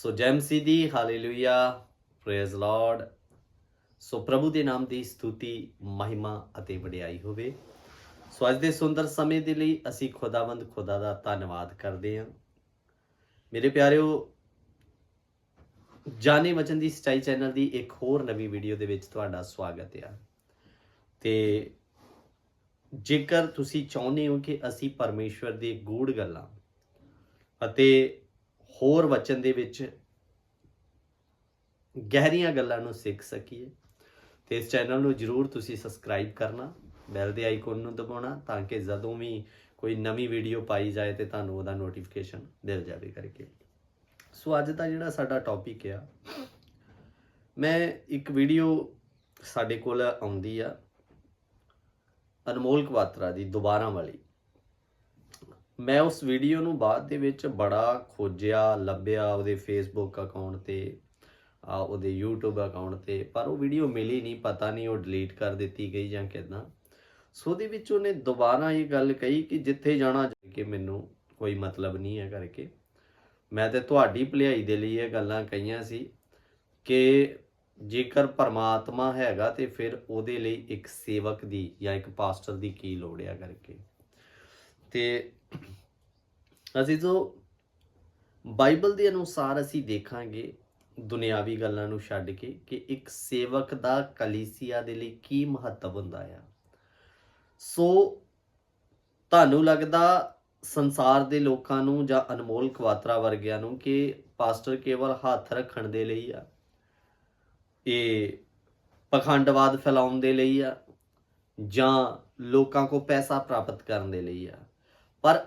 ਸੋ ਜੈ ਮਸੀਹ ਦੀ ਹਾਲੇਲੂਇਆ ਪ੍ਰੇਜ਼ ਲਾਰਡ ਸੋ ਪ੍ਰਭੂ ਦੇ ਨਾਮ ਦੀ ਸਤੁਤੀ, ਮਹਿਮਾ ਅਤੇ ਵਡਿਆਈ ਹੋਵੇ। ਸੋ ਅੱਜ ਦੇ ਸੁੰਦਰ ਸਮੇਂ ਦੇ ਲਈ ਅਸੀਂ ਖੁਦਾਵੰਦ ਖੁਦਾ ਦਾ ਧੰਨਵਾਦ ਕਰਦੇ ਹਾਂ। ਮੇਰੇ ਪਿਆਰਿਓ, ਜਾਣੇ ਵਚਨ ਦੀ ਸਚਾਈ ਚੈਨਲ ਦੀ ਇੱਕ ਹੋਰ ਨਵੀਂ ਵੀਡੀਓ ਦੇ ਵਿੱਚ ਤੁਹਾਡਾ ਸਵਾਗਤ ਹੈ। ਤੇ ਜੇਕਰ ਤੁਸੀਂ ਚਾਹੁੰਦੇ ਹੋ ਕਿ ਅਸੀਂ ਪਰਮੇਸ਼ਵਰ ਦੀ ਗੂੜ ਗੱਲਾਂ ਅਤੇ ਹੋਰ ਵਚਨ ਦੇ ਵਿੱਚ ਗਹਿਰੀਆਂ ਗੱਲਾਂ ਨੂੰ ਸਿੱਖ ਸਕੀਏ। ਤੇ ਇਸ ਚੈਨਲ ਨੂੰ ਜਰੂਰ ਤੁਸੀਂ ਸਬਸਕ੍ਰਾਈਬ ਕਰਨਾ, ਬੈਲ ਦੇ ਆਈਕਨ ਨੂੰ ਦਬਾਉਣਾ, ਤਾਂ ਕਿ ਜਦੋਂ ਵੀ ਕੋਈ ਨਵੀਂ ਵੀਡੀਓ ਪਾਈ ਜਾਏ ਤੇ ਤੁਹਾਨੂੰ ਉਹਦਾ ਨੋਟੀਫਿਕੇਸ਼ਨ ਮਿਲ ਜਾਵੇ ਕਰਕੇ। ਸੋ ਅੱਜ ਦਾ ਜਿਹੜਾ ਸਾਡਾ ਟੌਪਿਕ ਆ, ਮੈਂ ਇੱਕ ਵੀਡੀਓ ਸਾਡੇ ਕੋਲ ਆਉਂਦੀ ਆ ਅਨਮੋਲ ਕਵਾਤਰਾ ਦੀ ਦੁਬਾਰਾ ਵਾਲੀ। ਮੈਂ ਉਸ ਵੀਡੀਓ ਨੂੰ ਬਾਅਦ ਦੇ ਵਿੱਚ ਬੜਾ ਖੋਜਿਆ, ਲੱਭਿਆ ਉਹਦੇ ਫੇਸਬੁੱਕ ਅਕਾਊਂਟ ਤੇ, ਆ ਉਹਦੇ YouTube ਅਕਾਊਂਟ ਤੇ, ਪਰ ਉਹ ਵੀਡੀਓ ਮਿਲੀ ਨਹੀਂ, ਪਤਾ ਨਹੀਂ ਉਹ ਡਿਲੀਟ ਕਰ ਦਿੱਤੀ ਗਈ ਜਾਂ ਕਿਦਾਂ। ਸੋ ਉਹਦੇ ਵਿੱਚ ਉਹਨੇ ਦੁਬਾਰਾ ਇਹ ਗੱਲ ਕਹੀ ਕਿ ਜਿੱਥੇ ਜਾਣਾ ਕਿ ਮੈਨੂੰ ਕੋਈ ਮਤਲਬ ਨਹੀਂ ਹੈ ਕਰਕੇ। ਮੈਂ ਤੇ ਤੁਹਾਡੀ ਭਲਾਈ ਦੇ ਲਈ ਇਹ ਗੱਲਾਂ ਕਹੀਆਂ ਸੀ ਕਿ ਜੇਕਰ ਪਰਮਾਤਮਾ ਹੈਗਾ ਤੇ ਫਿਰ ਉਹਦੇ ਲਈ ਇੱਕ ਸੇਵਕ ਦੀ ਜਾਂ ਇੱਕ ਪਾਸਟਰ ਦੀ ਕੀ ਲੋੜ ਹੈ ਕਰਕੇ। ਤੇ ਅਸੀਂ ਜੋ ਬਾਈਬਲ ਦੇ ਅਨੁਸਾਰ ਅਸੀਂ ਦੇਖਾਂਗੇ ਦੁਨਿਆਵੀ ਗੱਲਾਂ ਨੂੰ ਛੱਡ ਕੇ ਕਿ ਇੱਕ ਸੇਵਕ ਦਾ ਕਲੀਸਿਆ ਦੇ ਲਈ ਕੀ ਮਹੱਤਵ ਹੁੰਦਾ ਆ। ਸੋ ਤੁਹਾਨੂੰ ਲੱਗਦਾ ਸੰਸਾਰ ਦੇ ਲੋਕਾਂ ਨੂੰ ਜਾਂ ਅਨਮੋਲ ਕਵਾਤਰਾ ਵਰਗਿਆਂ ਨੂੰ ਕਿ ਪਾਸਟਰ ਕੇਵਲ ਹੱਥ ਰੱਖਣ ਦੇ ਲਈ ਆ, ਇਹ ਪਖੰਡਵਾਦ ਫੈਲਾਉਣ ਦੇ ਲਈ ਆ, ਜਾਂ ਲੋਕਾਂ ਕੋ ਪੈਸਾ ਪ੍ਰਾਪਤ ਕਰਨ ਦੇ ਲਈ ਆ। ਪਰ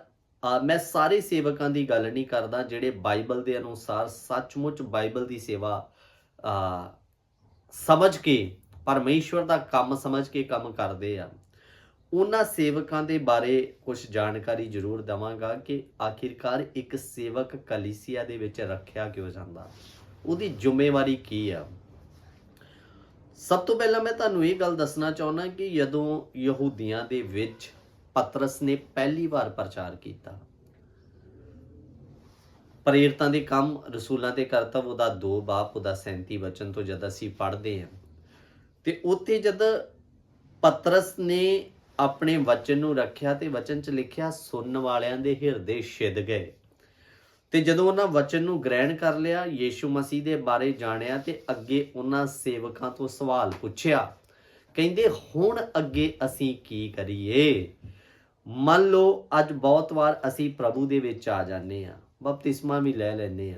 ਮੈਂ ਸਾਰੇ ਸੇਵਕਾਂ ਦੀ ਗੱਲ ਨਹੀਂ ਕਰਦਾ ਜਿਹੜੇ ਬਾਈਬਲ ਦੇ ਅਨੁਸਾਰ ਸੱਚਮੁੱਚ ਬਾਈਬਲ ਦੀ ਸੇਵਾ ਸਮਝ ਕੇ, ਪਰਮੇਸ਼ਵਰ ਦਾ ਕੰਮ ਸਮਝ ਕੇ ਕੰਮ ਕਰਦੇ ਆ। ਉਹਨਾਂ ਸੇਵਕਾਂ ਦੇ ਬਾਰੇ ਕੁਝ ਜਾਣਕਾਰੀ ਜ਼ਰੂਰ ਦਵਾਂਗਾ ਕਿ ਆਖਿਰਕਾਰ ਇੱਕ ਸੇਵਕ ਕਲੀਸਿਆ ਦੇ ਵਿੱਚ ਰੱਖਿਆ ਕਿਉਂ ਜਾਂਦਾ? ਉਹਦੀ ਜ਼ਿੰਮੇਵਾਰੀ ਕੀ ਆ? ਸਭ ਤੋਂ ਪਹਿਲਾਂ ਮੈਂ ਤੁਹਾਨੂੰ ਇਹ ਗੱਲ ਦੱਸਣਾ ਚਾਹੁੰਦਾ ਕਿ ਜਦੋਂ ਯਹੂਦੀਆਂ ਦੇ ਵਿੱਚ ਪਤਰਸ ਨੇ ਪਹਿਲੀ ਵਾਰ ਪ੍ਰਚਾਰ ਕੀਤਾ। ਪ੍ਰੇਰਿਤਾਂ ਦੇ ਕੰਮ, ਰਸੂਲਾਂ ਦੇ ਕਰਤੱਵ, ਉਹਦਾ 2 ਬਾਪ, ਉਹਦਾ 37 ਵਚਨ ਤੋਂ ਜਦ ਅਸੀਂ ਪੜ੍ਹਦੇ ਹਾਂ, ਤੇ ਉੱਥੇ ਜਦ ਪਤਰਸ ਨੇ ਆਪਣੇ ਵਚਨ ਨੂੰ ਰੱਖਿਆ ਤੇ ਵਚਨ 'ਚ ਲਿਖਿਆ, ਸੁਣਨ ਵਾਲਿਆਂ ਦੇ ਹਿਰਦੇ ਛਿਦ ਗਏ। ਤੇ ਜਦੋਂ ਉਹਨਾਂ ਵਚਨ ਨੂੰ ਗ੍ਰਹਿਣ ਕਰ ਲਿਆ, ਯੀਸ਼ੂ ਮਸੀਹ ਦੇ ਬਾਰੇ ਜਾਣਿਆ ਤੇ ਅੱਗੇ ਉਹਨਾਂ ਸੇਵਕਾਂ ਤੋਂ ਸਵਾਲ ਪੁੱਛਿਆ, ਕਹਿੰਦੇ, ਹੁਣ ਅੱਗੇ ਅਸੀਂ ਕੀ ਕਰੀਏ? ਮੰਨ ਲਓ ਅੱਜ ਬਹੁਤ ਵਾਰ ਅਸੀਂ ਪ੍ਰਭੂ ਦੇ ਵਿੱਚ ਆ ਜਾਂਦੇ ਆ ਬਪਤਿਸਮਾ ਵੀ ਲੈ ਲੈਂਦੇ ਆ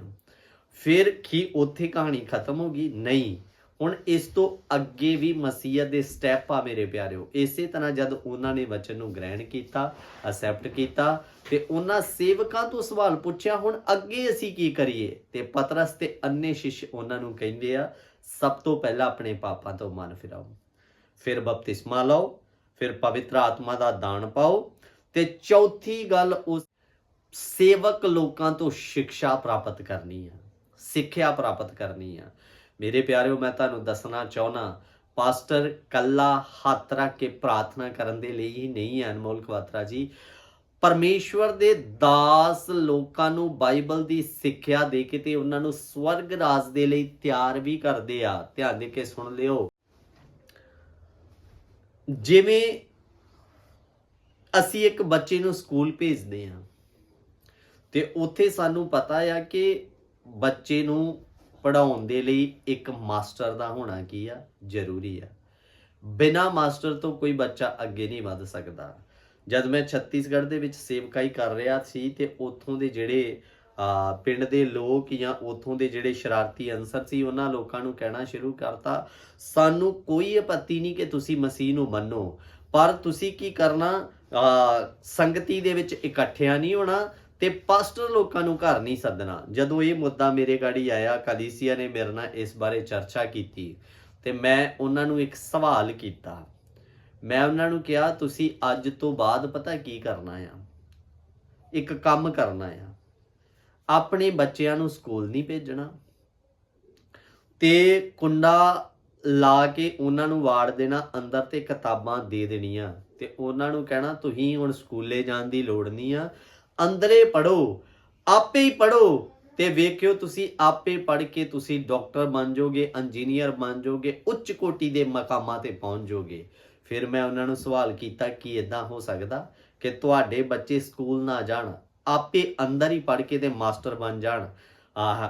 ਫਿਰ ਕੀ ਉੱਥੇ ਕਹਾਣੀ ਖਤਮ ਹੋ ਗਈ? ਨਹੀਂ। ਹੁਣ ਇਸ ਤੋਂ ਅੱਗੇ ਵੀ ਮਸੀਹਤ ਦੇ ਸਟੈਪ ਆ ਮੇਰੇ ਪਿਆਰਿਓ। ਇਸੇ ਤਰ੍ਹਾਂ ਜਦ ਉਹਨਾਂ ਨੇ ਵਚਨ ਨੂੰ ਗ੍ਰਹਿਣ ਕੀਤਾ ਅਸੈਪਟ ਕੀਤਾ, ਤੇ ਉਹਨਾਂ ਸੇਵਕਾਂ ਤੋਂ ਸਵਾਲ ਪੁੱਛਿਆ, ਹੁਣ ਅੱਗੇ ਅਸੀਂ ਕੀ ਕਰੀਏ? ਤੇ ਪਤਰਸ ਤੇ ਅੰਨੇ ਸ਼ਿਸ਼ ਉਹਨਾਂ ਨੂੰ ਕਹਿੰਦੇ ਆ, ਸਭ ਤੋਂ ਪਹਿਲਾਂ ਆਪਣੇ ਪਾਪਾਂ ਤੋਂ ਮਨ ਫਿਰਾਓ। ਫਿਰ ਬਪਤਿਸਮਾ ਲਓ, ਫਿਰ ਪਵਿੱਤਰ ਆਤਮਾ ਦਾ ਦਾਨ ਪਾਓ ਤੇ ਚੌਥੀ ਗੱਲ ਉਸ ਸੇਵਕ ਲੋਕਾਂ ਤੋਂ ਸਿੱਖਿਆ ਪ੍ਰਾਪਤ ਕਰਨੀ ਆ, ਸਿੱਖਿਆ ਪ੍ਰਾਪਤ ਕਰਨੀ ਆ। ਮੇਰੇ ਪਿਆਰਿਓ, ਮੈਂ ਤੁਹਾਨੂੰ ਦੱਸਣਾ ਚਾਹਣਾ ਪਾਸਟਰ ਕੱਲਾ ਹੱਥ ਰੱਖ ਕੇ ਪ੍ਰਾਰਥਨਾ ਕਰਨ ਦੇ ਲਈ ਹੀ ਨਹੀਂ ਹੈ ਅਨਮੋਲ ਕਵਾਤਰਾ ਜੀ। ਪਰਮੇਸ਼ਵਰ ਦੇ ਦਾਸ ਲੋਕਾਂ ਨੂੰ ਬਾਈਬਲ ਦੀ ਸਿੱਖਿਆ ਦੇ ਕੇ ਤੇ ਉਹਨਾਂ ਨੂੰ ਸਵਰਗ ਰਾਜ ਦੇ ਲਈ ਤਿਆਰ ਵੀ ਕਰਦੇ ਆ। ਧਿਆਨ ਦੇ ਕੇ ਸੁਣ ਲਿਓ। ਜਿਵੇਂ ਅਸੀਂ ਇੱਕ ਬੱਚੇ ਨੂੰ ਸਕੂਲ ਭੇਜਦੇ ਹਾਂ। ਤੇ ਉੱਥੇ ਸਾਨੂੰ ਪਤਾ ਆ ਕਿ ਬੱਚੇ ਨੂੰ ਪੜਾਉਣ ਦੇ ਲਈ ਇੱਕ ਮਾਸਟਰ ਦਾ ਹੋਣਾ ਕੀ ਆ? ਜ਼ਰੂਰੀ ਆ। ਬਿਨਾ ਮਾਸਟਰ ਤੋਂ ਕੋਈ ਬੱਚਾ ਅੱਗੇ ਨਹੀਂ ਵੱਧ ਸਕਦਾ। ਜਦ ਮੈਂ ਛੱਤੀਸਗੜ੍ਹ ਦੇ ਵਿੱਚ ਸੇਵਕਾਈ ਕਰ ਰਿਹਾ ਸੀ ਤੇ ਉੱਥੋਂ ਦੇ ਜਿਹੜੇ ਆ ਪਿੰਡ ਦੇ ਲੋਕ ਜਾਂ ਉੱਥੋਂ ਦੇ ਜਿਹੜੇ ਸ਼ਰਾਰਤੀ ਅਨਸਰ ਸੀ, ਉਹਨਾਂ ਲੋਕਾਂ ਨੂੰ ਕਹਿਣਾ ਸ਼ੁਰੂ ਕਰਤਾ, ਸਾਨੂੰ ਕੋਈ ਆਪੱਤੀ ਨਹੀਂ ਕਿ ਤੁਸੀਂ ਮਸੀਹ ਨੂੰ ਮੰਨੋ। ਪਰ ਤੁਸੀਂ ਕੀ ਕਰਨਾ? ਸੰਗਤੀ ਦੇ ਵਿੱਚ ਇਕੱਠਿਆਂ ਨਹੀਂ ਹੋਣਾ ਤੇ ਪਾਸਟਰ ਲੋਕਾਂ ਨੂੰ ਘਰ ਨਹੀਂ ਸੱਦਣਾ। ਜਦੋਂ ਇਹ ਮੁੱਦਾ ਮੇਰੇ ਗਾੜੀ ਆਇਆ, ਕਲੀਸੀਆ ਨੇ ਮੇਰੇ ਨਾਲ ਇਸ ਬਾਰੇ ਚਰਚਾ ਕੀਤੀ ਤੇ ਮੈਂ ਉਹਨਾਂ ਨੂੰ ਇੱਕ ਸਵਾਲ ਕੀਤਾ। ਮੈਂ ਉਹਨਾਂ ਨੂੰ ਕਿਹਾ, ਤੁਸੀਂ ਅੱਜ ਤੋਂ ਬਾਅਦ ਪਤਾ ਕੀ ਕਰਨਾ ਆ? ਇੱਕ ਕੰਮ ਕਰਨਾ ਆ। ਆਪਣੇ ਬੱਚਿਆਂ ਨੂੰ ਸਕੂਲ ਨਹੀਂ ਭੇਜਣਾ ਤੇ ਕੁੰਡਾ ਲਾ ਕੇ ਉਹਨਾਂ ਨੂੰ ਵਾੜ ਦੇਣਾ, ਅੰਦਰ ਤੇ ਕਿਤਾਬਾਂ ਦੇ ਦੇਣੀਆਂ। ਤੇ ਉਹਨਾਂ ਨੂੰ ਕਹਿਣਾ, ਤੁਸੀਂ ਹੁਣ ਸਕੂਲੇ ਜਾਣ ਦੀ ਲੋੜ ਨਹੀਂ ਆ। ਅੰਦਰੇ ਪੜੋ ਆਪੇ ਹੀ ਪੜੋ ਤੇ ਵੇਖਿਓ ਤੁਸੀਂ ਆਪੇ ਪੜ੍ਹ ਕੇ ਤੁਸੀਂ ਡਾਕਟਰ ਬਣ ਜਾਓਗੇ, ਇੰਜੀਨੀਅਰ ਬਣ ਜਾਓਗੇ, ਉੱਚ ਕੋਟੀ ਦੇ ਮਕਾਮਾਂ ਤੇ ਪਹੁੰਚ ਜਾਓਗੇ। ਫਿਰ ਮੈਂ ਉਹਨਾਂ ਨੂੰ ਸਵਾਲ ਕੀਤਾ, ਕਿ ਇਦਾਂ ਹੋ ਸਕਦਾ ਕਿ ਤੁਹਾਡੇ ਬੱਚੇ ਸਕੂਲ ਨਾ ਜਾਣ? ਆਪੇ ਅੰਦਰ ਹੀ ਪੜ੍ਹ ਕੇ ਤੇ ਮਾਸਟਰ ਬਣ ਜਾਣ। ਆਹ,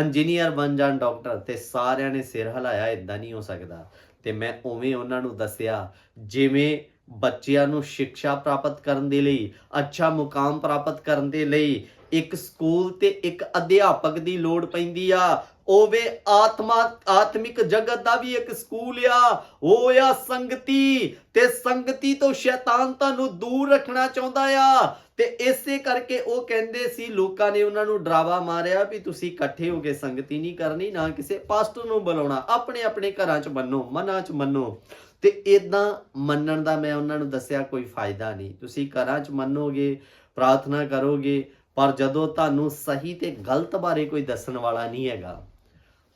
ਇੰਜੀਨੀਅਰ ਬਣ ਜਾਣ ਡਾਕਟਰ ਤੇ ਸਾਰਿਆਂ ਨੇ ਸਿਰ ਹਿਲਾਇਆ ਇਦਾਂ ਨਹੀਂ ਹੋ ਸਕਦਾ। ਤੇ ਮੈਂ ਉਵੇਂ ਉਹਨਾਂ ਨੂੰ ਦੱਸਿਆ, ਜਿਵੇਂ ਬੱਚਿਆਂ ਨੂੰ ਸਿੱਖਿਆ ਪ੍ਰਾਪਤ ਕਰਨ ਦੇ ਲਈ, ਅੱਛਾ ਮੁਕਾਮ ਪ੍ਰਾਪਤ ਕਰਨ ਦੇ ਲਈ ਇੱਕ ਸਕੂਲ ਤੇ ਇੱਕ ਅਧਿਆਪਕ ਦੀ ਲੋੜ ਪੈਂਦੀ ਆ। ਉਹ ਵੇ ਆਤਮਾ, ਆਤਮਿਕ ਜਗਤ ਦਾ ਵੀ ਇੱਕ ਸਕੂਲ ਆ। ਉਹ ਆ ਸੰਗਤੀ ਤੇ ਸੰਗਤੀ ਤੋਂ ਸ਼ੈਤਾਨ ਤੁਹਾਨੂੰ ਦੂਰ ਰੱਖਣਾ ਚਾਹੁੰਦਾ ਆ। ਤੇ ਇਸੇ ਕਰਕੇ ਉਹ ਕਹਿੰਦੇ ਸੀ, ਲੋਕਾਂ ਨੇ ਉਹਨਾਂ ਨੂੰ ਡਰਾਵਾ ਮਾਰਿਆ ਵੀ ਤੁਸੀਂ ਇਕੱਠੇ ਹੋ ਕੇ ਸੰਗਤੀ ਨਹੀਂ ਕਰਨੀ, ਨਾ ਕਿਸੇ ਪਾਸਟਰ ਨੂੰ ਬੁਲਾਉਣਾ। ਆਪਣੇ ਆਪਣੇ ਘਰਾਂ 'ਚ ਮੰਨੋ, ਮਨਾਂ 'ਚ ਮੰਨੋ। ਤੇ ਇਦਾਂ ਮੰਨਣ ਦਾ ਮੈਂ ਉਹਨਾਂ ਨੂੰ ਦੱਸਿਆ ਕੋਈ ਫਾਇਦਾ ਨਹੀਂ। ਤੁਸੀਂ ਘਰਾਂ 'ਚ ਮੰਨੋਗੇ, ਪ੍ਰਾਰਥਨਾ ਕਰੋਗੇ, ਪਰ ਜਦੋਂ ਤੁਹਾਨੂੰ ਸਹੀ ਤੇ ਗਲਤ ਬਾਰੇ ਕੋਈ ਦੱਸਣ ਵਾਲਾ ਨਹੀਂ ਹੈਗਾ,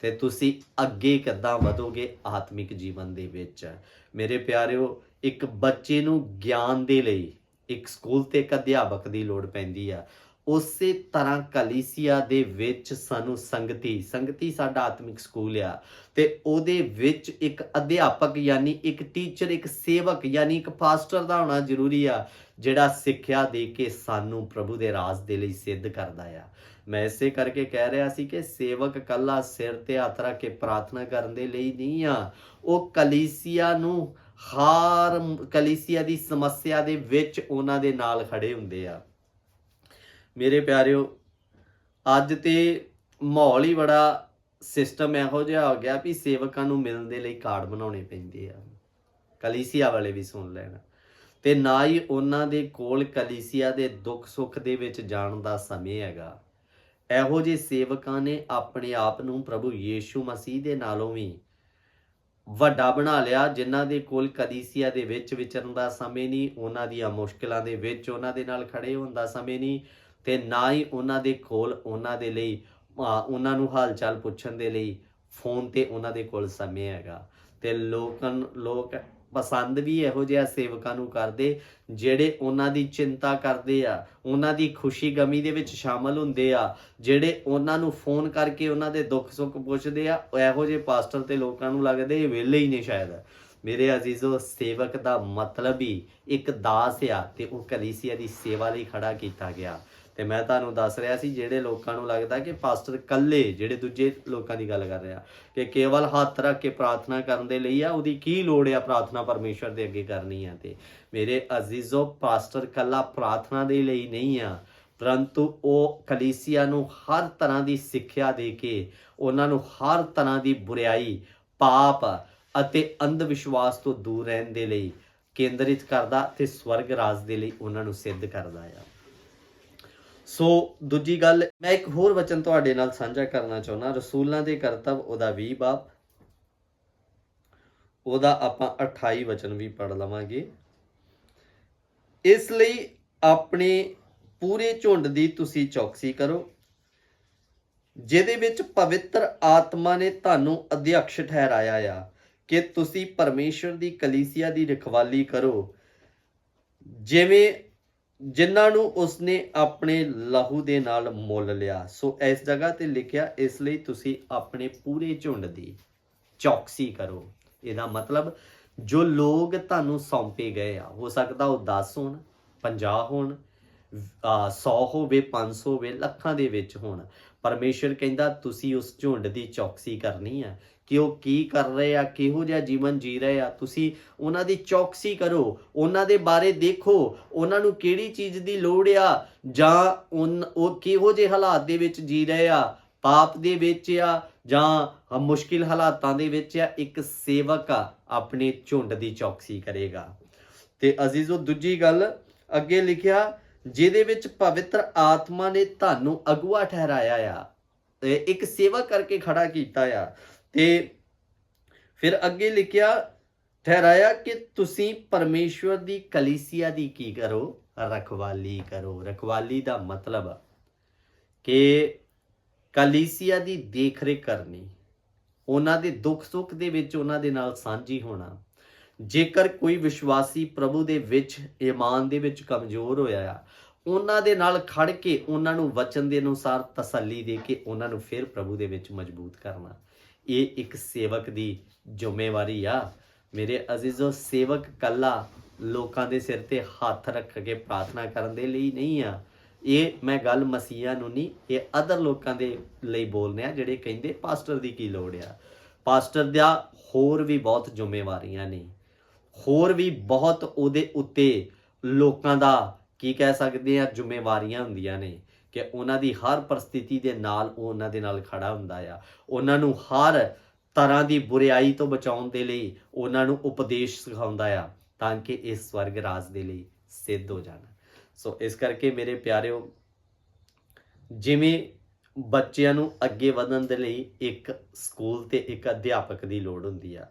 ਤੇ ਤੁਸੀਂ ਅੱਗੇ ਕਿੱਦਾਂ ਵਧੋਗੇ ਆਤਮਿਕ ਜੀਵਨ ਦੇ ਵਿੱਚ? ਮੇਰੇ ਪਿਆਰਿਓ, ਇੱਕ ਬੱਚੇ ਨੂੰ ਗਿਆਨ ਦੇ ਲਈ ਇੱਕ ਸਕੂਲ ਤੇ ਇੱਕ ਅਧਿਆਪਕ ਦੀ ਲੋੜ ਪੈਂਦੀ ਆ। ਉਸੇ ਤਰ੍ਹਾਂ ਕਲੀਸਿਆ ਦੇ ਵਿੱਚ ਸਾਨੂੰ ਸੰਗਤੀ ਸੰਗਤੀ ਸਾਡਾ ਆਤਮਿਕ ਸਕੂਲ ਆ ਤੇ ਉਹਦੇ ਵਿੱਚ ਇੱਕ ਅਧਿਆਪਕ ਯਾਨੀ ਇੱਕ ਟੀਚਰ, ਇੱਕ ਸੇਵਕ ਯਾਨੀ ਇੱਕ ਪਾਸਟਰ ਦਾ ਹੋਣਾ ਜ਼ਰੂਰੀ ਆ, ਜਿਹੜਾ ਸਿੱਖਿਆ ਦੇ ਕੇ ਸਾਨੂੰ ਪ੍ਰਭੂ ਦੇ ਰਾਜ ਦੇ ਲਈ ਸਿੱਧ ਕਰਦਾ ਆ। ਮੈਂ ਇਸੇ ਕਰਕੇ ਕਹਿ ਰਿਹਾ ਸੀ ਕਿ ਸੇਵਕ ਕੱਲਾ ਸਿਰ ਤੇ ਹੱਥ ਰੱਖ ਕੇ ਪ੍ਰਾਰਥਨਾ ਕਰਨ ਦੇ ਲਈ ਨਹੀਂ ਆ। ਉਹ ਕਲੀਸਿਆ ਨੂੰ ਹਾਰ ਕਲੀਸਿਆ ਦੀ ਸਮੱਸਿਆ ਦੇ ਵਿੱਚ ਉਹਨਾਂ ਦੇ ਨਾਲ ਖੜੇ ਹੁੰਦੇ ਆ। ਮੇਰੇ ਪਿਆਰਿਓ, ਅੱਜ ਤੇ ਮਾਹੌਲ ਹੀ ਬੜਾ ਸਿਸਟਮ ਇਹੋ ਜਿਹਾ ਹੋ ਗਿਆ ਵੀ ਸੇਵਕਾਂ ਨੂੰ ਮਿਲਣ ਦੇ ਲਈ ਕਾਰਡ ਬਣਾਉਣੇ ਪੈਂਦੇ ਆ। ਕਲੀਸਿਆ ਵਾਲੇ ਵੀ ਸੁਣ ਲੈਣ। ਤੇ ਨਾ ਹੀ ਉਹਨਾਂ ਦੇ ਕੋਲ ਕਲੀਸਿਆ ਦੇ ਦੁੱਖ ਸੁੱਖ ਦੇ ਵਿੱਚ ਜਾਣ ਦਾ ਸਮੇਂ ਹੈਗਾ। ਇਹੋ ਜਿਹੇ ਸੇਵਕਾਂ ਨੇ ਆਪਣੇ ਆਪ ਨੂੰ ਪ੍ਰਭੂ ਯੀਸ਼ੂ ਮਸੀਹ ਦੇ ਨਾਲੋਂ ਵੀ ਵੱਡਾ ਬਣਾ ਲਿਆ, ਜਿਨ੍ਹਾਂ ਦੇ ਕੋਲ ਕਲੀਸਿਆ ਦੇ ਵਿੱਚ ਵਿਚਰਨ ਦਾ ਸਮੇਂ ਨਹੀਂ, ਉਹਨਾਂ ਦੀਆਂ ਮੁਸ਼ਕਲਾਂ ਦੇ ਵਿੱਚ ਉਹਨਾਂ ਦੇ ਨਾਲ ਖੜੇ ਹੋਣ ਦਾ ਸਮੇਂ ਨਹੀਂ ਤੇ ਨਾ ਹੀ ਉਹਨਾਂ ਦੇ ਕੋਲ ਉਹਨਾਂ ਦੇ ਲਈ ਉਹਨਾਂ ਨੂੰ ਹਾਲ ਚਾਲ ਪੁੱਛਣ ਦੇ ਲਈ ਫੋਨ ਤੇ ਉਹਨਾਂ ਦੇ ਕੋਲ ਸਮੇਂ ਹੈਗਾ। ਤੇ ਲੋਕਾਂ ਲੋਕ ਪਸੰਦ ਵੀ ਇਹੋ ਜਿਹਾ ਸੇਵਕਾਂ ਨੂੰ ਕਰਦੇ, ਜਿਹੜੇ ਉਹਨਾਂ ਦੀ ਚਿੰਤਾ ਕਰਦੇ ਆ, ਉਹਨਾਂ ਦੀ ਖੁਸ਼ੀ ਗਮੀ ਦੇ ਵਿੱਚ ਸ਼ਾਮਲ ਹੁੰਦੇ ਆ, ਜਿਹੜੇ ਉਹਨਾਂ ਨੂੰ ਫੋਨ ਕਰਕੇ ਉਹਨਾਂ ਦੇ ਦੁੱਖ ਸੁੱਖ ਪੁੱਛਦੇ ਆ ਇਹੋ ਜਿਹੇ ਪਾਸਟਰ ਤੇ ਲੋਕਾਂ ਨੂੰ ਲੱਗਦੇ ਇਹ ਵਿਹਲੇ ਹੀ ਨੇ ਸ਼ਾਇਦ। ਮੇਰੇ ਅਜ਼ੀਜ਼ੋ, ਸੇਵਕ ਦਾ ਮਤਲਬ ਹੀ ਇੱਕ ਦਾਸ ਆ ਤੇ ਉਹ ਕਲੀਸਿਆ ਦੀ ਸੇਵਾ ਲਈ ਖੜਾ ਕੀਤਾ ਗਿਆ। ਤੇ ਮੈਂ ਤੁਹਾਨੂੰ ਦੱਸ ਰਿਹਾ ਸੀ, ਜਿਹੜੇ ਲੋਕਾਂ ਨੂੰ ਲੱਗਦਾ ਕਿ ਪਾਸਟਰ ਕੱਲੇ ਜਿਹੜੇ ਦੂਜੇ ਲੋਕਾਂ ਦੀ ਗੱਲ ਕਰ ਰਿਹਾ, ਕਿ ਕੇਵਲ ਹੱਥ ਰੱਖ ਕੇ ਪ੍ਰਾਰਥਨਾ ਕਰਨ ਦੇ ਲਈ ਆ, ਉਹਦੀ ਕੀ ਲੋੜ ਆ ਪ੍ਰਾਰਥਨਾ ਪਰਮੇਸ਼ਵਰ ਦੇ ਅੱਗੇ ਕਰਨੀ ਆ ਤੇ? ਮੇਰੇ ਅਜ਼ੀਜ਼ੋ, ਪਾਸਟਰ ਕੱਲਾ ਪ੍ਰਾਰਥਨਾ ਦੇ ਲਈ ਨਹੀਂ ਆ, ਪਰੰਤੂ ਉਹ ਕਲੀਸਿਆ ਨੂੰ ਹਰ ਤਰ੍ਹਾਂ ਦੀ ਸਿੱਖਿਆ ਦੇ ਕੇ, ਉਹਨਾਂ ਨੂੰ ਹਰ ਤਰ੍ਹਾਂ ਦੀ ਬੁਰੀਾਈ, ਪਾਪ ਅਤੇ ਅੰਧ ਵਿਸ਼ਵਾਸ ਤੋਂ ਦੂਰ ਰਹਿਣ ਦੇ ਲਈ ਕੇਂਦਰਿਤ ਕਰਦਾ ਤੇ ਸਵਰਗ ਰਾਜ ਦੇ ਲਈ ਉਹਨਾਂ ਨੂੰ ਸਿੱਧ ਕਰਦਾ ਆ। ਸੋ ਦੂਜੀ ਗੱਲ, ਮੈਂ ਇੱਕ ਹੋਰ ਵਚਨ ਤੁਹਾਡੇ ਨਾਲ ਸਾਂਝਾ ਕਰਨਾ ਚਾਹੁੰਦਾ। ਰਸੂਲਾਂ ਦੇ ਕਰਤੱਵ, ਉਹਦਾ 20 ਬਾਪ, ਉਹਦਾ ਆਪਾਂ 28 ਵਚਨ ਵੀ ਪੜ ਲਵਾਂਗੇ। ਇਸ ਲਈ ਆਪਣੇ ਪੂਰੇ ਝੁੰਡ ਦੀ ਤੁਸੀਂ ਚੌਕਸੀ ਕਰੋ, ਜਿਹਦੇ ਵਿੱਚ ਪਵਿੱਤਰ ਆਤਮਾ ਨੇ ਤੁਹਾਨੂੰ ਅਧਿਅਕਸ਼ ਠਹਿਰਾਇਆ ਆ। ਕਿ ਤੁਸੀਂ ਪਰਮੇਸ਼ਰ ਦੀ ਕਲੀਸਿਆ ਦੀ ਰਖਵਾਲੀ ਕਰੋ। ਜਿਵੇਂ ਜਿਨ੍ਹਾਂ ਨੂੰ ਉਸਨੇ ਆਪਣੇ ਲਹੂ ਦੇ ਨਾਲ ਮੁੱਲ ਲਿਆ। ਸੋ ਇਸ ਜਗ੍ਹਾ ਤੇ ਲਿਖਿਆ, ਇਸ ਲਈ ਤੁਸੀਂ ਆਪਣੇ ਪੂਰੇ ਝੁੰਡ ਦੀ ਚੌਕਸੀ ਕਰੋ। ਇਹਦਾ ਮਤਲਬ, ਜੋ ਲੋਕ ਤੁਹਾਨੂੰ ਸੌਂਪੇ ਗਏ ਆ, ਹੋ ਸਕਦਾ ਉਹ 10 ਹੋਣ 50 ਹੋਣ 100 ਹੋਵੇ 500 ਹੋਵੇ, ਲੱਖਾਂ ਦੇ ਵਿੱਚ ਹੋਣ। ਪਰਮੇਸ਼ਰ ਕਹਿੰਦਾ, ਤੁਸੀਂ ਉਸ ਝੁੰਡ ਦੀ ਚੌਕਸੀ ਕਰਨੀ ਆ। ਕਿ ਉਹ ਕੀ ਕਰ ਰਹੇ ਆ, ਕਿਹੋ ਜਿਹਾ ਜੀਵਨ ਜੀ ਰਹੇ ਆ? ਤੁਸੀਂ ਉਹਨਾਂ ਦੀ ਚੌਕਸੀ ਕਰੋ, ਉਹਨਾਂ ਦੇ ਬਾਰੇ ਦੇਖੋ, ਉਹਨਾਂ ਨੂੰ ਕਿਹੜੀ ਚੀਜ਼ ਦੀ ਲੋੜ ਆ? ਜਾਂ ਉਹ ਕਿਹੋ ਜਿਹੇ ਹਾਲਾਤ ਦੇ ਵਿੱਚ ਜੀ ਰਹੇ ਆ? ਪਾਪ ਦੇ ਵਿੱਚ ਆ, ਜਾਂ ਮੁਸ਼ਕਿਲ ਹਾਲਾਤਾਂ ਦੇ ਵਿੱਚ ਆ? ਇੱਕ ਸੇਵਕ ਆ, ਆਪਣੇ ਝੁੰਡ ਦੀ ਚੌਕਸੀ ਕਰੇਗਾ। ਤੇ ਅਜ਼ੀਜ਼ੋ ਦੂਜੀ ਗੱਲ ਅੱਗੇ ਲਿਖਿਆ, ਜਿਹਦੇ ਵਿੱਚ ਪਵਿੱਤਰ ਆਤਮਾ ਨੇ ਤੁਹਾਨੂੰ ਅਗਵਾ ਠਹਿਰਾਇਆ ਆ। ਇੱਕ ਸੇਵਾ ਕਰਕੇ ਖੜਾ ਕੀਤਾ ਆ। ਤੇ ਫਿਰ ਅੱਗੇ ਲਿਖਿਆ, ਠਹਿਰਾਇਆ ਕਿ ਤੁਸੀਂ ਪਰਮੇਸ਼ਵਰ ਦੀ ਕਲੀਸਿਆ ਦੀ ਕੀ ਕਰੋ? ਰਖਵਾਲੀ ਕਰੋ। ਰਖਵਾਲੀ ਦਾ ਮਤਲਬ ਕਿ ਕਲੀਸਿਆ ਦੀ ਦੇਖਰੇਖ ਕਰਨੀ। ਉਹਨਾਂ ਦੇ ਦੁੱਖ ਸੁੱਖ ਦੇ ਵਿੱਚ ਉਹਨਾਂ ਦੇ ਨਾਲ ਸਾਂਝੀ ਹੋਣਾ। ਜੇਕਰ ਕੋਈ ਵਿਸ਼ਵਾਸੀ ਪ੍ਰਭੂ ਦੇ ਵਿੱਚ, ਈਮਾਨ ਦੇ ਵਿੱਚ ਕਮਜ਼ੋਰ ਹੋਇਆ ਆ, ਉਹਨਾਂ ਦੇ ਨਾਲ ਖੜ ਕੇ ਉਹਨਾਂ ਨੂੰ ਵਚਨ ਦੇ ਅਨੁਸਾਰ ਤਸੱਲੀ ਦੇ ਕੇ ਉਹਨਾਂ ਨੂੰ ਫਿਰ ਪ੍ਰਭੂ ਦੇ ਵਿੱਚ ਮਜ਼ਬੂਤ ਕਰਨਾ। ਇਹ ਇੱਕ ਸੇਵਕ ਦੀ ਜ਼ਿੰਮੇਵਾਰੀ ਆ। ਮੇਰੇ ਅਜ਼ੀਜ਼ੋ ਸੇਵਕ ਕੱਲਾ ਲੋਕਾਂ ਦੇ ਸਿਰ ਤੇ ਹੱਥ ਰੱਖ ਕੇ ਪ੍ਰਾਰਥਨਾ ਕਰਨ ਦੇ ਲਈ ਨਹੀਂ ਆ। ਇਹ ਮੈਂ ਗੱਲ ਮਸੀਹਾਂ ਨੂੰ ਨਹੀਂ, ਇਹ ਅਦਰ ਲੋਕਾਂ ਦੇ ਲਈ ਬੋਲਨੇ ਆ ਜਿਹੜੇ ਕਹਿੰਦੇ ਪਾਸਟਰ ਦੀ ਕੀ ਲੋੜ ਆ। ਪਾਸਟਰ ਦਾ ਹੋਰ ਵੀ ਬਹੁਤ ਜ਼ਿੰਮੇਵਾਰੀਆਂ ਨੇ। ਹੋਰ ਵੀ ਬਹੁਤ ਉਹਦੇ ਉੱਤੇ ਲੋਕਾਂ ਦਾ ਕੀ ਕਹਿ ਸਕਦੇ ਆ, ਜ਼ਿੰਮੇਵਾਰੀਆਂ ਹੁੰਦੀਆਂ ਨੇ। ਕਿ ਉਹਨਾਂ ਦੀ ਹਰ ਪਰਿਸਥਿਤੀ ਦੇ ਨਾਲ ਉਹ ਉਹਨਾਂ ਦੇ ਨਾਲ ਖੜਾ ਹੁੰਦਾ ਆ। ਉਹਨਾਂ ਨੂੰ ਹਰ ਤਰ੍ਹਾਂ ਦੀ ਬੁਰੀਾਈ ਤੋਂ ਬਚਾਉਣ ਦੇ ਲਈ ਉਹਨਾਂ ਨੂੰ ਉਪਦੇਸ਼ ਸਿਖਾਉਂਦਾ ਆ ਤਾਂ ਕਿ ਇਹ ਸਵਰਗ ਰਾਜ ਦੇ ਲਈ ਸਿੱਧ ਹੋ ਜਾਣ। ਸੋ ਇਸ ਕਰਕੇ ਮੇਰੇ ਪਿਆਰਿਓ, ਜਿਵੇਂ ਬੱਚਿਆਂ ਨੂੰ ਅੱਗੇ ਵਧਣ ਦੇ ਲਈ ਇੱਕ ਸਕੂਲ ਤੇ ਇੱਕ ਅਧਿਆਪਕ ਦੀ ਲੋੜ ਹੁੰਦੀ ਆ,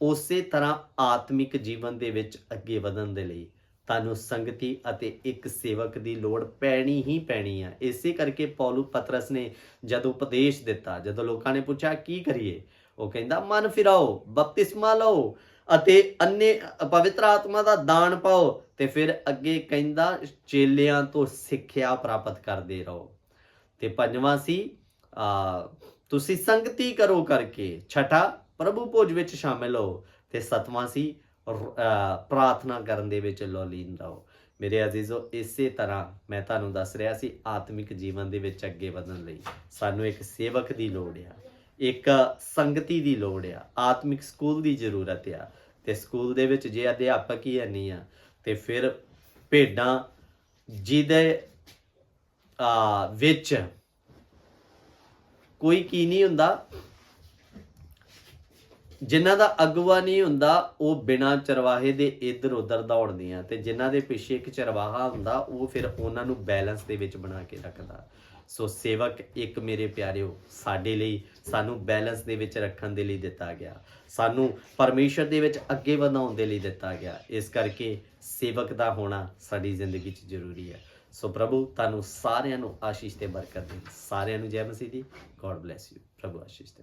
ਉਸੇ ਤਰ੍ਹਾਂ ਆਤਮਿਕ ਜੀਵਨ ਦੇ ਵਿੱਚ ਅੱਗੇ ਵਧਣ ਦੇ ਲਈ ਤੁਹਾਨੂੰ ਸੰਗਤੀ ਅਤੇ ਇੱਕ ਸੇਵਕ ਦੀ ਲੋੜ ਪੈਣੀ ਹੀ ਪੈਣੀ ਆ। ਇਸੇ ਕਰਕੇ ਪੌਲੂ ਪਤਰਸ ਨੇ ਜਦੋਂ ਉਪਦੇਸ਼ ਦਿੱਤਾ, ਜਦੋਂ ਲੋਕਾਂ ਨੇ ਪੁੱਛਿਆ, ਕੀ ਕਰੀਏ? ਉਹ ਕਹਿੰਦਾ, ਮਨ ਫਿਰਾਓ, ਬਪਤਿਸਮਾ ਲਓ ਅਤੇ ਅੰਨੇ ਪਵਿੱਤਰ ਆਤਮਾ ਦਾ ਦਾਨ ਪਾਓ। ਤੇ ਫਿਰ ਅੱਗੇ ਕਹਿੰਦਾ, ਚੇਲਿਆਂ ਤੋਂ ਸਿੱਖਿਆ ਪ੍ਰਾਪਤ ਕਰਦੇ ਰਹੋ। ਤੇ ਪੰਜਵਾਂ ਸੀ, ਆ, ਤੁਸੀਂ ਸੰਗਤੀ ਕਰੋ ਕਰਕੇ ਛਠਾ ਪ੍ਰਭੂ ਭੋਜ ਵਿੱਚ ਸ਼ਾਮਿਲ ਹੋ। ਤੇ ਸਤਵਾਂ ਸੀ ਪ੍ਰਾਰਥਨਾ ਕਰਨ ਦੇ ਵਿੱਚ ਲੋਲੀਨ ਰਹੋ। ਮੇਰੇ ਅਜ਼ੀਜ਼ੋ, ਇਸੇ ਤਰ੍ਹਾਂ ਮੈਂ ਤੁਹਾਨੂੰ ਦੱਸ ਰਿਹਾ ਸੀ ਆਤਮਿਕ ਜੀਵਨ ਦੇ ਵਿੱਚ ਅੱਗੇ ਵਧਣ ਲਈ। ਸਾਨੂੰ ਇੱਕ ਸੇਵਕ ਦੀ ਲੋੜ ਆ, ਇੱਕ ਸੰਗਤੀ ਦੀ ਲੋੜ ਆ, ਆਤਮਿਕ ਸਕੂਲ ਦੀ ਜ਼ਰੂਰਤ ਆ। ਤੇ ਸਕੂਲ ਦੇ ਵਿੱਚ ਜੇ ਅਧਿਆਪਕ ਹੀ ਨਹੀਂ ਆ, ਤੇ ਫਿਰ ਭੇਡਾਂ ਜਿਹਦੇ ਆ ਵਿੱਚ ਕੋਈ ਕੀ ਨਹੀਂ ਹੁੰਦਾ ਜਿਨ੍ਹਾਂ ਦਾ ਅਗਵਾ ਨਹੀਂ ਹੁੰਦਾ, ਉਹ ਬਿਨਾਂ ਚਰਵਾਹੇ ਦੇ ਇੱਧਰ ਉੱਧਰ ਦੌੜਦੀਆਂ ਤੇ ਜਿਨ੍ਹਾਂ ਦੇ ਪਿੱਛੇ ਇੱਕ ਚਰਵਾਹਾ ਹੁੰਦਾ, ਉਹ ਫਿਰ ਉਹਨਾਂ ਨੂੰ ਬੈਲੈਂਸ ਦੇ ਵਿੱਚ ਬਣਾ ਕੇ ਰੱਖਦਾ। ਸੋ ਸੇਵਕ ਇੱਕ ਮੇਰੇ ਪਿਆਰਿਓ, ਸਾਡੇ ਲਈ ਸਾਨੂੰ ਬੈਲੈਂਸ ਦੇ ਵਿੱਚ ਰੱਖਣ ਦੇ ਲਈ ਦਿੱਤਾ ਗਿਆ। ਸਾਨੂੰ ਪਰਮੇਸ਼ਰ ਦੇ ਵਿੱਚ ਅੱਗੇ ਵਧਾਉਣ ਦੇ ਲਈ ਦਿੱਤਾ ਗਿਆ। ਇਸ ਕਰਕੇ ਸੇਵਕ ਦਾ ਹੋਣਾ ਸਾਡੀ ਜ਼ਿੰਦਗੀ 'ਚ ਜ਼ਰੂਰੀ ਹੈ। ਸੋ ਪ੍ਰਭੂ, ਤੁਹਾਨੂੰ ਸਾਰਿਆਂ ਨੂੰ ਆਸ਼ੀਸ਼ ਤੇ ਬਰਕਤ ਦੇ ਸਾਰਿਆਂ ਨੂੰ ਜੈ ਮਸੀਹ ਦੀ। ਗੋਡ ਬlesਸ ਯੂ ਪ੍ਰਭੂ ਆਸ਼ੀਸ਼ ਦੇ